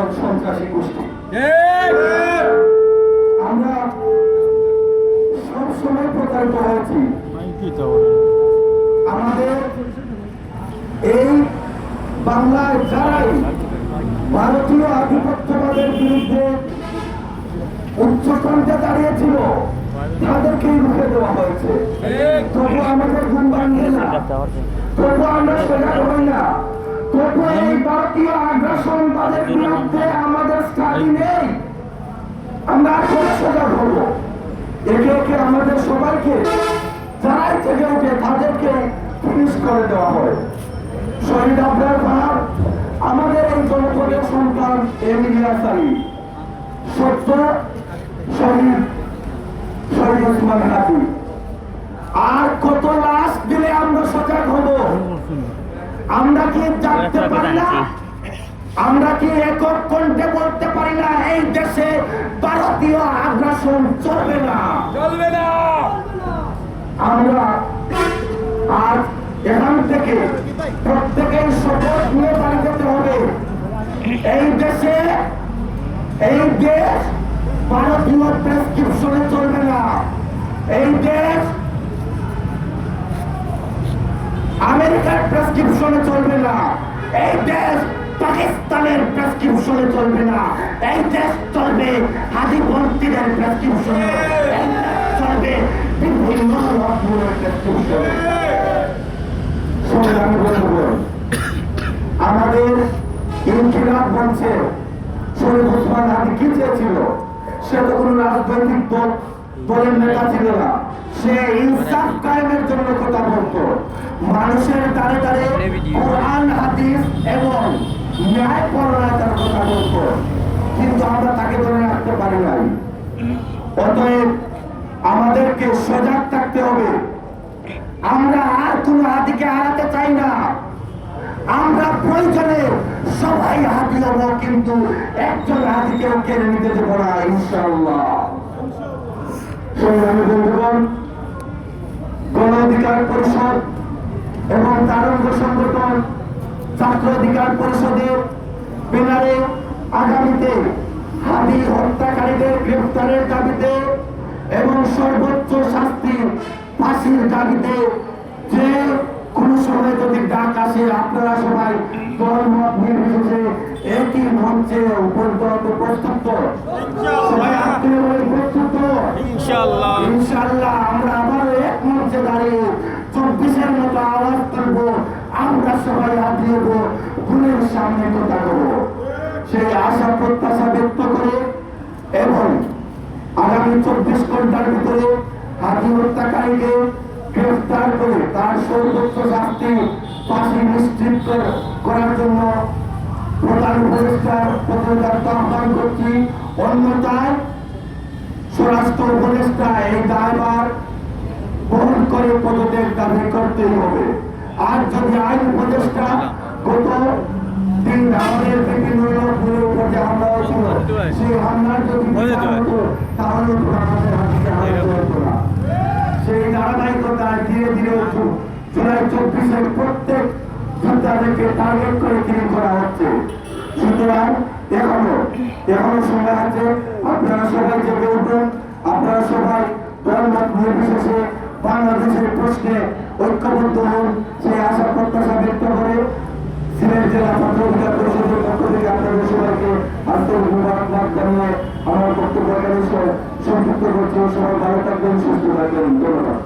একদল সন্ত্রাসী গোষ্ঠী আমরা সবসময় প্রতারিত হয়েছি। আমাদের এই বাংলায় যারাই ভারতীয় আধিপত্যবাদের বিরুদ্ধে উচ্চকণ্ঠে দাঁড়িয়েছিল তাদেরকেই রুখে দেওয়া হয়েছে। তবু আমাদের ঘুম ভাঙে না। তবু আমরা সোজা হই না। এই ভারতীয় আগ্রাসন তাদের আমাদের স্থায়ী নেই। আমরা এখন সোজা হব। একে একে আমাদের সবাইকে, যারাই থেকে ওঠে তাদেরকে হয়। শহীদ আবরার ভাব আমাদের এই জনপদের সন্তান এমিলিয়া সালি, সত্য শহীদ শহীদ ওসমান হাতি আর কত লাশ দিলে আমরা সজাগ হব? আমরা কি জানতে পারি না? আমরা কি একক কণ্ঠে বলতে পারি না? এই দেশে ভারতীয় আগ্রাসন চলবে না। চলবে না। আমরা আজ এখান থেকে প্রত্যেকের শপথ নিয়ে বাড়ি হবে। এই দেশে এই দেশ ভারতীয় প্রেসক্রিপশনে চলবে না। এই দেশ আমেরিকার প্রেসক্রিপশনে চলবে না। এই দেশ পাকিস্তানের প্রেসক্রিপশনে চলবে না। এই দেশ চলবে হাদিপন্থীদের প্রেসক্রিপশনে চলবে বিভিন্ন আমাদের ইনকিলাব ওসমান হাদি কি চেয়েছিল? সে তো কোনো রাজনৈতিক দল, দলের নেতা ছিল না। সে ইনসাফ কায়েমের জন্য কথা বলতো। মানুষের দ্বারে দ্বারে কোরআন হাদিস এবং ন্যায় পরায়ণতার কথা বলতো। কিন্তু আমরা তাকে ধরে রাখতে পারি নাই। অতএব আমাদেরকে সজাগ থাকতে হবে। আমরা আর কোনো হাতিকে হারাতে চাই না। আমরা প্রয়োজনে সবাই হাতি হব কিন্তু একজন হাতিকেও কেড়ে নিতে দেবো না ইনশাল্লাহ সংগ্রামী বন্ধুগণ গণ অধিকার পরিষদ এবং তার অঙ্গ সংগঠন ছাত্র অধিকার পরিষদের ব্যানারে আগামীতে হাতি হত্যাকারীদের গ্রেফতারের দাবিতে এবং সর্বোচ্চ শাস্তি ফাঁসির দাবিতে যে কোন সময় যদি ডাক আসে আপনারা সবাই দলমত নির্বিশেষে একই মঞ্চে উপনীত হতে প্রস্তুত সবাই বলে প্রস্তুত ইনশাআল্লাহ। আমরা আবার এক মঞ্চে দাঁড়িয়ে সবাই হাতিয়ে গুণের সামনে কথা বলব সেই আশা প্রত্যাশা ব্যক্ত করে এবং আগামী চব্বিশ ঘণ্টার ভিতরে হাতি হত্যাকারীকে গ্রেফতার করে তার সর্বোচ্চ শাস্তি ফাঁসি নিশ্চিত করার জন্য প্রধান উপদেষ্টার পদযাত্রা আহ্বান করছি। অন্যথায় স্বরাষ্ট্র উপদেষ্টা এই দায়ভার বহন করে পদত্যাগ দাবি করতেই হবে। যদি আইন উপদেষ্টা গত দিন আমাদের বিভিন্ন লোকগুলোর উপর যে হামলা হয়েছিল। সেই হামলার যদি তাহলে তো আমাদের হাতে হামলা হতো না। সেই ধারাবাহিকতা ধীরে ধীরে জুলাই চব্বিশের প্রত্যেক যোদ্ধাদেরকে টার্গেট করে কিনে করা হচ্ছে। সুতরাং এখনও এখনও সময় আছে। আপনারা সবাই জেগে উঠুন। আপনারা সবাই দলমত নির্বিশেষে বাংলাদেশের প্রশ্নে ঐক্যবদ্ধ হন সেই আশা প্রত্যাশা ব্যক্ত করে সিলেট জেলা ছাত্র পরিষদের পক্ষ থেকে আপনাদের সবাইকে আন্তরিক মুবারকবাদ জানিয়ে আমার বক্তব্য সংযুক্ত করছি সবাই ভালো থাকবেন, সুস্থ থাকবেন। ধন্যবাদ।